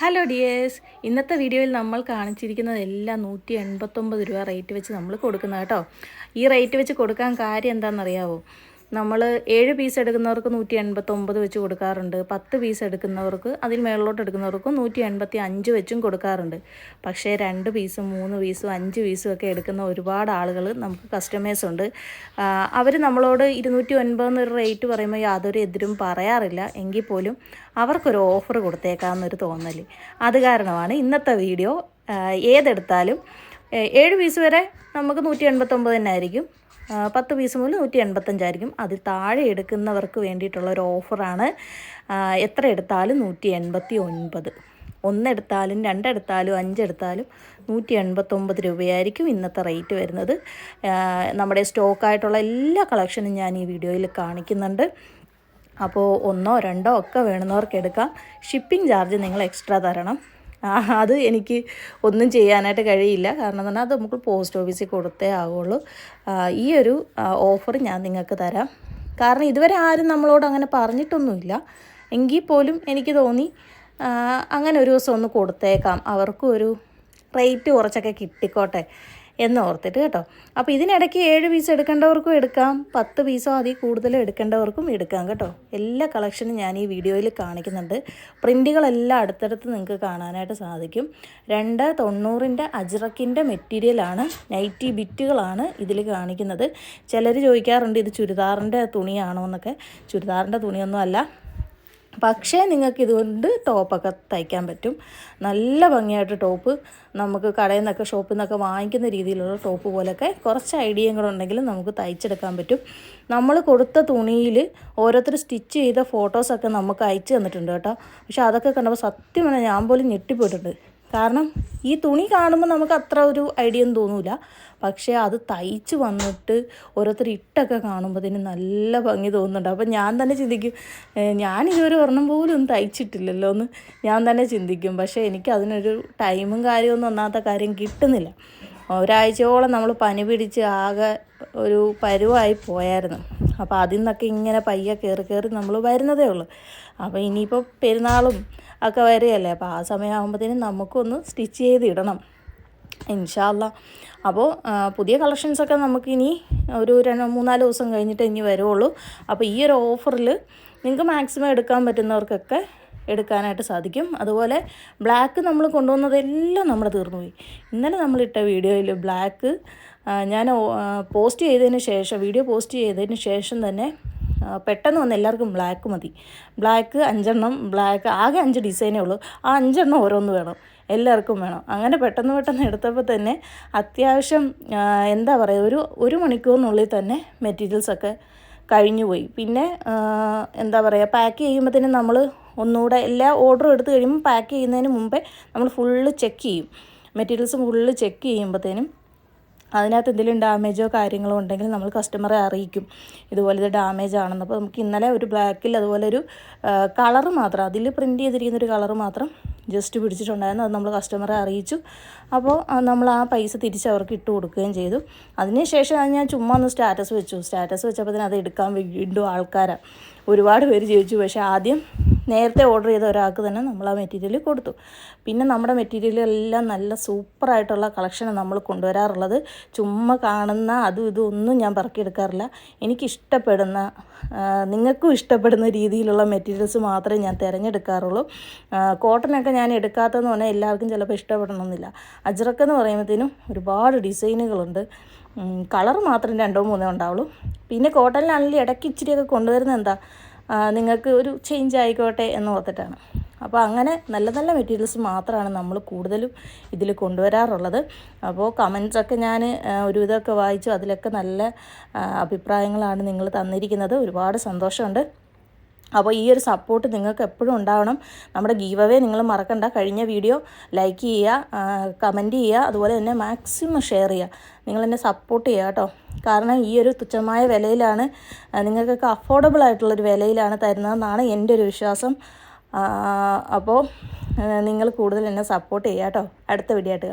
Hello dears ഇന്നത്തെ വീഡിയോയിൽ നമ്മൾ കാണിച്ചിരിക്കുന്നത് എല്ലാം നൂറ്റി എൺപത്തൊമ്പത് രൂപ റേറ്റ് വെച്ച് നമ്മൾ കൊടുക്കുന്നത് കേട്ടോ ഈ റേറ്റ് വെച്ച് കൊടുക്കാൻ കാര്യം എന്താണെന്നറിയാവോ? നമ്മൾ ഏഴ് പീസ് എടുക്കുന്നവർക്ക് നൂറ്റി എൺപത്തൊമ്പത് വെച്ച് കൊടുക്കാറുണ്ട്. പത്ത് പീസ് എടുക്കുന്നവർക്ക് അതിൽ മേളിലോട്ട് എടുക്കുന്നവർക്ക് നൂറ്റി എൺപത്തി അഞ്ച് വെച്ചും കൊടുക്കാറുണ്ട്. പക്ഷേ രണ്ട് പീസും മൂന്ന് പീസും അഞ്ച് പീസും ഒക്കെ എടുക്കുന്ന ഒരുപാട് ആളുകൾ നമുക്ക് കസ്റ്റമേഴ്സ് ഉണ്ട്. അവർ നമ്മളോട് ഇരുന്നൂറ്റി ഒൻപത് എന്നൊരു റേറ്റ് പറയുമ്പോൾ യാതൊരു എതിരും പറയാറില്ല. എങ്കിൽ പോലും അവർക്കൊരു ഓഫർ കൊടുത്തേക്കാമെന്നൊരു തോന്നൽ അത് കാരണമാണ് ഇന്നത്തെ വീഡിയോ ഏതെടുത്താലും ഏഴ് പീസ് വരെ നമുക്ക് നൂറ്റി എൺപത്തൊമ്പത് തന്നെ ആയിരിക്കും. പത്ത് പീസ് മുതൽ നൂറ്റി എൺപത്തഞ്ചായിരിക്കും അതിൽ താഴെ എടുക്കുന്നവർക്ക് വേണ്ടിയിട്ടുള്ള ഒരു ഓഫറാണ് എത്ര എടുത്താലും നൂറ്റി എൺപത്തി ഒൻപത് ഒന്നെടുത്താലും രണ്ടെടുത്താലും അഞ്ചെടുത്താലും നൂറ്റി എൺപത്തൊമ്പത് രൂപയായിരിക്കും ഇന്നത്തെ റേറ്റ് വരുന്നത്. നമ്മുടെ സ്റ്റോക്കായിട്ടുള്ള എല്ലാ കളക്ഷനും ഞാൻ ഈ വീഡിയോയിൽ കാണിക്കുന്നുണ്ട്. അപ്പോൾ ഒന്നോ രണ്ടോ ഒക്കെ വേണമെന്നവർക്ക് എടുക്കാം. ഷിപ്പിംഗ് ചാർജ് നിങ്ങൾ എക്സ്ട്രാ തരണം. അത് എനിക്ക് ഒന്നും ചെയ്യാനായിട്ട് കഴിയില്ല. കാരണം പറഞ്ഞാൽ അത് നമുക്ക് പോസ്റ്റ് ഓഫീസിൽ കൊടുത്തേ ആവുള്ളൂ. ഈ ഒരു ഓഫർ ഞാൻ നിങ്ങൾക്ക് തരാം. കാരണം ഇതുവരെ ആരും നമ്മളോട് അങ്ങനെ പറഞ്ഞിട്ടൊന്നുമില്ല. എങ്കിൽ പോലും എനിക്ക് തോന്നി അങ്ങനെ ഒരു ദിവസം ഒന്ന് കൊടുത്തേക്കാം. അവർക്കും ഒരു റേറ്റ് കുറച്ചൊക്കെ കിട്ടിക്കോട്ടെ. എന്ന് ഓർത്തിട്ട് കേട്ടോ. അപ്പോൾ ഇതിനിടയ്ക്ക് ഏഴ് പീസ് എടുക്കേണ്ടവർക്കും എടുക്കാം പത്ത് പീസോ അതിൽ കൂടുതൽ എടുക്കേണ്ടവർക്കും എടുക്കാം കേട്ടോ. എല്ലാ കളക്ഷനും ഞാൻ ഈ വീഡിയോയിൽ കാണിക്കുന്നുണ്ട്. പ്രിന്റുകളെല്ലാം അടുത്തടുത്ത് നിങ്ങൾക്ക് കാണാനായിട്ട് സാധിക്കും. രണ്ട് തൊണ്ണൂറിന്റെ അജ്രക്കിന്റെ മെറ്റീരിയലാണ് നൈറ്റി ബിറ്റുകളാണ് ഇതിൽ കാണിക്കുന്നത്. ചിലർ ചോദിക്കാറുണ്ട് ഇത് ചുരിദാറിന്റെ തുണിയാണോ? എന്നൊക്കെ. ചുരിദാറിന്റെ തുണിയൊന്നും അല്ല പക്ഷേ നിങ്ങൾക്ക് ഇതുകൊണ്ട് ടോപ്പൊക്കെ തയ്ക്കാൻ പറ്റും. നല്ല ഭംഗിയായിട്ട് ടോപ്പ് നമുക്ക് കടയിൽ നിന്നൊക്കെ ഷോപ്പിൽ നിന്നൊക്കെ വാങ്ങിക്കുന്ന രീതിയിലുള്ള ടോപ്പ് പോലൊക്കെ കുറച്ച് ഐഡിയയും ഉണ്ടെങ്കിലും നമുക്ക് തയ്ച്ചെടുക്കാൻ പറ്റും. നമ്മൾ കൊടുത്ത തുണിയിൽ ഓരോരുത്തർ സ്റ്റിച്ച് ചെയ്ത ഫോട്ടോസൊക്കെ നമുക്ക് അയച്ചു തന്നിട്ടുണ്ട് കേട്ടോ. പക്ഷേ അതൊക്കെ കണ്ടപ്പോൾ സത്യം പറഞ്ഞാൽ ഞാൻ പോലും ഞെട്ടിപ്പോയിട്ടുണ്ട്. കാരണം ഈ തുണി കാണുമ്പോൾ നമുക്ക് അത്ര ഒരു ഐഡിയ ഒന്നും തോന്നൂല. പക്ഷേ അത് തയ്ച്ച് വന്നിട്ട് ഓരോരുത്തർ ഇട്ടൊക്കെ കാണുമ്പോഴത്തേന് നല്ല ഭംഗി തോന്നുന്നുണ്ട്. അപ്പം ഞാൻ തന്നെ ചിന്തിക്കും "ഏ, ഞാൻ ഇതുവരെ ഒരെണ്ണം പോലും ഒന്നും തയ്ച്ചിട്ടില്ലല്ലോ എന്ന് ഞാൻ തന്നെ ചിന്തിക്കും. പക്ഷേ എനിക്ക് അതിനൊരു ടൈമും കാര്യമൊന്നും ഒന്നാമത്തെ കാര്യം കിട്ടുന്നില്ല. ഒരാഴ്ചയോളം നമ്മൾ പനി പിടിച്ച് ആകെ ഒരു പരുവായി പോയായിരുന്നു. അപ്പോൾ അതിൽ നിന്നൊക്കെ ഇങ്ങനെ പയ്യെ കയറി കയറി നമ്മൾ വരുന്നതേ ഉള്ളൂ. അപ്പോൾ ഇനിയിപ്പോൾ പെരുന്നാളും ഒക്കെ വരികയല്ലേ? അപ്പോൾ ആ സമയമാകുമ്പോഴത്തേനും നമുക്കൊന്ന് സ്റ്റിച്ച് ചെയ്ത് ഇടണം. ഇൻഷാല്ല അപ്പോൾ പുതിയ കളക്ഷൻസൊക്കെ നമുക്കിനി ഒരു രണ്ട് മൂന്നാൽ ദിവസം കഴിഞ്ഞിട്ട് ഇനി വരുള്ളൂ അപ്പോൾ ഈ ഒരു ഓഫറിൽ നിങ്ങൾക്ക് മാക്സിമം എടുക്കാൻ പറ്റുന്നവർക്കൊക്കെ എടുക്കാനായിട്ട് സാധിക്കും. അതുപോലെ ബ്ലാക്ക് നമ്മൾ കൊണ്ടുവന്നതെല്ലാം നമ്മൾ തീർന്നുപോയി. ഇന്നലെ നമ്മളിട്ട വീഡിയോയിൽ ബ്ലാക്ക് ഞാൻ പോസ്റ്റ് ചെയ്തതിന് ശേഷം വീഡിയോ പോസ്റ്റ് ചെയ്തതിന് ശേഷം തന്നെ പെട്ടെന്ന് വന്ന് എല്ലാവർക്കും ബ്ലാക്ക് മതി. ബ്ലാക്ക് അഞ്ചെണ്ണം ബ്ലാക്ക് ആകെ അഞ്ച് ഡിസൈനേ ഉള്ളൂ. ആ അഞ്ചെണ്ണം ഓരോന്ന് വേണം. എല്ലാവർക്കും വേണം. അങ്ങനെ പെട്ടെന്ന് പെട്ടെന്ന് എടുത്തപ്പോൾ തന്നെ അത്യാവശ്യം എന്താ പറയുക ഒരു ഒരു മണിക്കൂറിനുള്ളിൽ തന്നെ മെറ്റീരിയൽസൊക്കെ കഴിഞ്ഞു പോയി പിന്നെ എന്താ പറയുക പാക്ക് ചെയ്യുമ്പോഴത്തേനും നമ്മൾ ഒന്നുകൂടെ എല്ലാ ഓർഡറും എടുത്തു കഴിയുമ്പോൾ പാക്ക് ചെയ്യുന്നതിന് മുമ്പേ നമ്മൾ ഫുള്ള് ചെക്ക് ചെയ്യും. മെറ്റീരിയൽസ് ഫുള്ള് ചെക്ക് ചെയ്യുമ്പോഴത്തേനും അതിനകത്ത് എന്തെങ്കിലും ഡാമേജോ കാര്യങ്ങളോ ഉണ്ടെങ്കിൽ നമ്മൾ കസ്റ്റമറെ അറിയിക്കും. ഇതുപോലെ ഇത് ഡാമേജ് ആണെന്ന്. അപ്പോൾ നമുക്ക് ഇന്നലെ ഒരു ബ്ലാക്കിൽ അതുപോലെ ഒരു കളറ് മാത്രം അതിൽ പ്രിന്റ് ചെയ്തിരിക്കുന്ന ഒരു കളറ് മാത്രം ജസ്റ്റ് പിടിച്ചിട്ടുണ്ടായിരുന്നു. അത് നമ്മൾ കസ്റ്റമറെ അറിയിച്ചു. അപ്പോൾ നമ്മൾ ആ പൈസ തിരിച്ച് അവർക്ക് ഇട്ട് കൊടുക്കുകയും ചെയ്തു. അതിനുശേഷം അത് ഞാൻ ചുമ്മാ ഒന്ന് സ്റ്റാറ്റസ് വെച്ചു. സ്റ്റാറ്റസ് വെച്ചപ്പോൾ തന്നെ അത് എടുക്കാൻ വീണ്ടും ആൾക്കാരാണ് ഒരുപാട് പേര് ചോദിച്ചു പക്ഷേ ആദ്യം നേരത്തെ ഓർഡർ ചെയ്ത ഒരാൾക്ക് തന്നെ നമ്മൾ ആ മെറ്റീരിയൽ കൊടുത്തു. പിന്നെ നമ്മുടെ മെറ്റീരിയലെല്ലാം നല്ല സൂപ്പറായിട്ടുള്ള കളക്ഷനാണ് നമ്മൾ കൊണ്ടുവരാറുള്ളത്. ചുമ്മാ കാണുന്ന അതും ഇതും ഒന്നും ഞാൻ പറക്കിയെടുക്കാറില്ല. എനിക്കിഷ്ടപ്പെടുന്ന നിങ്ങൾക്കും ഇഷ്ടപ്പെടുന്ന രീതിയിലുള്ള മെറ്റീരിയൽസ് മാത്രമേ ഞാൻ തിരഞ്ഞെടുക്കാറുള്ളൂ. കോട്ടനൊക്കെ ഞാൻ എടുക്കാത്തതെന്ന് പറഞ്ഞാൽ എല്ലാവർക്കും ചിലപ്പോൾ ഇഷ്ടപ്പെടണമെന്നില്ല. അജ്രക്കെന്ന് പറയുമ്പോഴത്തേനും ഒരുപാട് ഡിസൈനുകളുണ്ട്. കളർ മാത്രം രണ്ടോ മൂന്നോ ഉണ്ടാവുള്ളൂ. പിന്നെ കോട്ടനിലാണെങ്കിൽ ഇടയ്ക്ക് ഇച്ചിരിയൊക്കെ കൊണ്ടുവരുന്നത് എന്താ? നിങ്ങൾക്ക് ഒരു ചേഞ്ച് ആയിക്കോട്ടെ എന്ന് ഓർത്തിട്ടാണ്. അപ്പോൾ അങ്ങനെ നല്ല നല്ല മെറ്റീരിയൽസ് മാത്രമാണ് നമ്മൾ കൂടുതലും ഇതിൽ കൊണ്ടുവരാറുള്ളത്. അപ്പോൾ കമൻസൊക്കെ ഞാൻ ഒരുവിധമൊക്കെ വായിച്ചു. അതിലൊക്കെ നല്ല അഭിപ്രായങ്ങളാണ് നിങ്ങൾ തന്നിരിക്കുന്നത്. ഒരുപാട് സന്തോഷമുണ്ട്. അപ്പോൾ ഈ ഒരു സപ്പോർട്ട് നിങ്ങൾക്ക് എപ്പോഴും ഉണ്ടാവണം. നമ്മുടെ ഗീവ് അവേ നിങ്ങൾ മറക്കണ്ട. കഴിഞ്ഞ വീഡിയോ ലൈക്ക് ചെയ്യുക കമന്റ് ചെയ്യുക അതുപോലെ തന്നെ മാക്സിമം ഷെയർ ചെയ്യുക. നിങ്ങൾ എന്നെ സപ്പോർട്ട് ചെയ്യുക കേട്ടോ. കാരണം ഈ ഒരു തുച്ഛമായ വിലയിലാണ് നിങ്ങൾക്കൊക്കെ അഫോർഡബിൾ ആയിട്ടുള്ളൊരു വിലയിലാണ് തരുന്നതെന്നാണ് എന്റെ ഒരു വിശ്വാസം. അപ്പോൾ നിങ്ങൾ കൂടുതൽ എന്നെ സപ്പോർട്ട് ചെയ്യുക കേട്ടോ. അടുത്ത വീഡിയോ ആയിട്ട്.